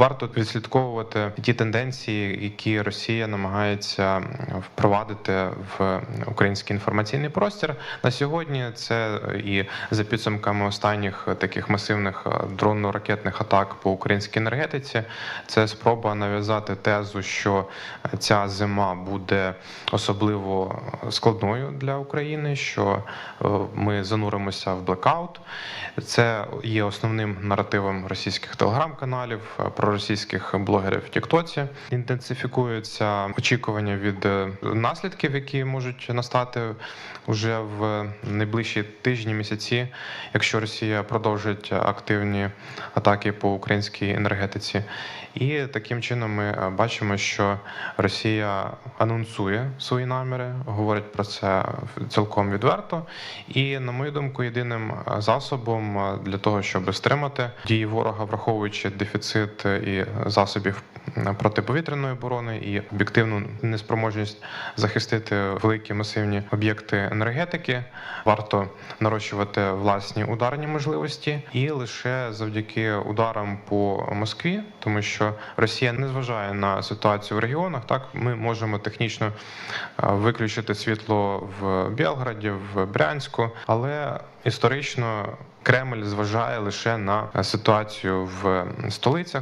Варто відслідковувати ті тенденції, які Росія намагається впровадити в український інформаційний простір. На сьогодні це і за підсумками останніх таких масивних дронно-ракетних атак по українській енергетиці. Це спроба нав'язати тезу, що ця зима буде особливо складною для України, що е, ми зануримося в блекаут. Це є основним наративом російських телеграм-каналів, е, проросійських блогерів в Тіктоці. Інтенсифікуються очікування від е, наслідків, які можуть настати уже в найближчі тижні, місяці, якщо Росія продовжить активні атаки по українській енергетиці. І таким чином ми е, бачимо, що Росія анонсує свої наміри, говорить про це цілком відверто. І, на мою думку, єдиним е, засобом для того, щоб стримати дії ворога, враховуючи дефіцит і засобів протиповітряної оборони і об'єктивну неспроможність захистити великі масивні об'єкти енергетики, варто нарощувати власні ударні можливості, і лише завдяки ударам по Москві, тому що Росія не зважає на ситуацію в регіонах. Так ми можемо технічно е, виключити світло в Білграді, в Брянську, але історично Кремль зважає лише на ситуацію в столицях.